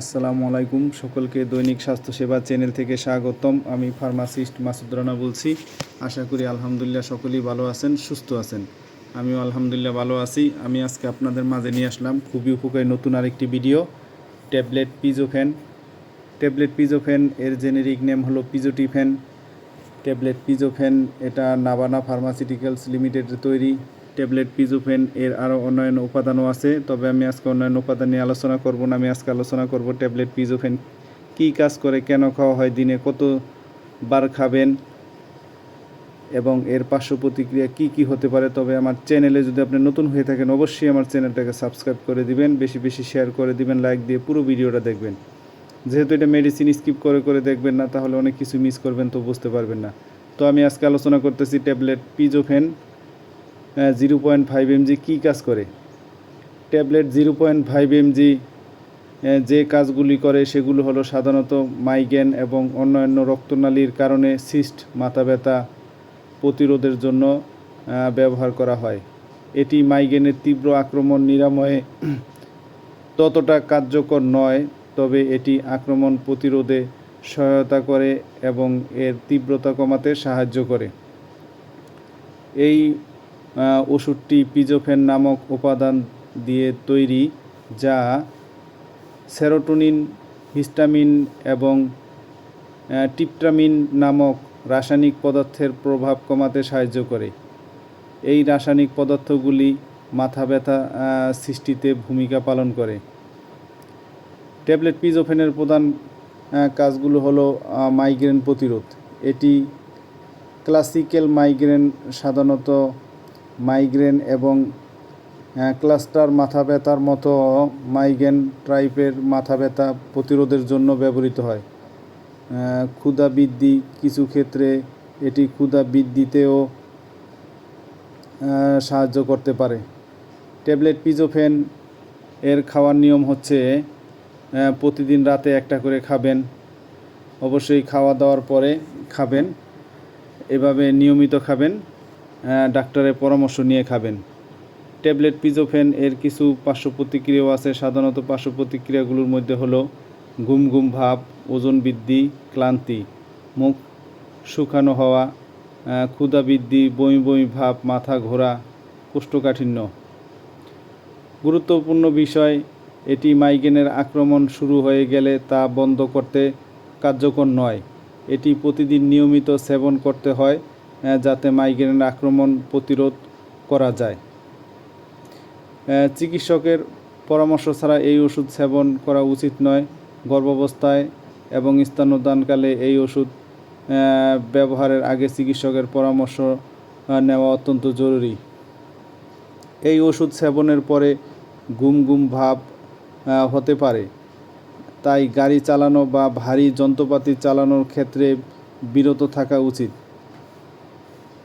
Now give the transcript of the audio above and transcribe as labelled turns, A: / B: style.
A: আসসালামু আলাইকুম। সকলকে দৈনিক স্বাস্থ্যসেবা চ্যানেল থেকে স্বাগতম। আমি ফার্মাসিস্ট মাসুদ রানা বলছি। আশা করি আলহামদুলিল্লাহ সকলেই ভালো আছেন, সুস্থ আছেন। আমিও আলহামদুলিল্লাহ ভালো আছি। আমি আজকে আপনাদের মাঝে নিয়ে আসলাম খুবই উপকারী নতুন আরেকটি video, tablet Pizofen tablet Pizofen এর জেনেরিক নেম হলো পিজোটিফেন ট্যাবলেট পিজোফেন এটা নাবানা ফার্মাসিউটিক্যালস লিমিটেডের তৈরি। ট্যাবলেট, পিজোফেন, এর আরও অন্যান্য উপাদানও আছে। তবে আমি আজকে অন্যান্য উপাদান নিয়ে আলোচনা করব না। আমি আজকে আলোচনা করব ট্যাবলেট, পিজোফেন, কী কাজ করে, কেন খাওয়া হয়, দিনে কতবার খাবেন, এবং এর পার্শ্ব প্রতিক্রিয়া কী কী হতে পারে। তবে আমার চ্যানেলে যদি আপনি নতুন হয়ে থাকেন, অবশ্যই আমার চ্যানেলটাকে সাবস্ক্রাইব করে দিবেন। বেশি বেশি শেয়ার করে দিবেন, লাইক দিয়ে পুরো ভিডিওটা দেখবেন। যেহেতু এটা মেডিসিন স্কিপ করে করে দেখবেন না, তাহলে অনেক কিছু মিস করবেন, তো বুঝতে পারবেন না। তো আমি আজকে আলোচনা করতেছি tablet, Pizofen zero point five mg কী কাজ করে? Tablet zero point five mg যে কাজগুলি করে সেগুলো হলো সাধারণত মাইগ্রেন এবং অন্যান্য রক্তনালীর কারণে সিস্ট, মাথা ব্যথা প্রতিরোধের জন্য ব্যবহার করা হয়। এটি মাইগ্রেনের তীব্র আক্রমণ নিরাময়ে ততটা কার্যকর নয়, তবে এটি আক্রমণ প্রতিরোধে সহায়তা করে এবং এর তীব্রতা কমাতে সাহায্য করে। এই ওষুধটি পিজোফেন নামক উপাদান দিয়ে তৈরি যা সেরোটোনিন হিস্টামিন এবং আহ, টিপট্রামিন নামক রাসায়নিক পদার্থের প্রভাব কমাতে সাহায্য করে। এই রাসায়নিক পদার্থগুলি মাথা ব্যথা সৃষ্টিতে ভূমিকা পালন করে। ট্যাবলেট পিজোফেনের প্রধান কাজগুলো হলো মাইগ্রেন প্রতিরোধ। এটি ক্লাসিক্যাল মাইগ্রেন সাধারণত মাইগ্রেন এবং ক্লাস্টার মাথা ব্যথার মতো মাইগ্রেন টাইপের মাথা ব্যথা প্রতিরোধের জন্য ব্যবহৃত হয়। ক্ষুধা বৃদ্ধি কিছু ক্ষেত্রে এটি ক্ষুধা বৃদ্ধিতেও সাহায্য করতে পারে। ট্যাবলেট পিজোফেন এর খাওয়ার নিয়ম হচ্ছে প্রতিদিন রাতে একটা করে খাবেন। অবশ্যই খাওয়া দাওয়ার পরে খাবেন। এভাবে নিয়মিত খাবেন। ডাক্তারের পরামর্শ নিয়ে খাবেন। ট্যাবলেট পিজোফেন এর কিছু পার্শ্ব প্রতিক্রিয়াও আছে। সাধারণত পার্শ্ব প্রতিক্রিয়াগুলোর মধ্যে হলো ঘুম ঘুম ভাব, ওজন বৃদ্ধি, ক্লান্তি, মুখ শুকানো হওয়া ক্ষুধা বৃদ্ধি, বমি বমি ভাব, মাথা ঘোরা, কোষ্ঠকাঠিন্য। গুরুত্বপূর্ণ বিষয়, এটি মাইগ্রেনের আক্রমণ শুরু হয়ে গেলে তা বন্ধ করতে কার্যকর নয়। এটি প্রতিদিন নিয়মিত সেবন করতে হয়। যাতে মাইগ্রেনের আক্রমণ প্রতিরোধ করা যায়। চিকিৎসকের পরামর্শ ছাড়া এই ওষুধ সেবন করা উচিত নয়। গর্ভাবস্থায় এবং স্তন্যদানকালে এই ওষুধ ব্যবহারের আগে চিকিৎসকের পরামর্শ নেওয়া অত্যন্ত জরুরি। এই ওষুধ সেবনের পরে গুম গুম ভাব হতে পারে। তাই গাড়ি চালানো বা ভারী যন্ত্রপাতি চালানোর ক্ষেত্রে বিরত থাকা উচিত।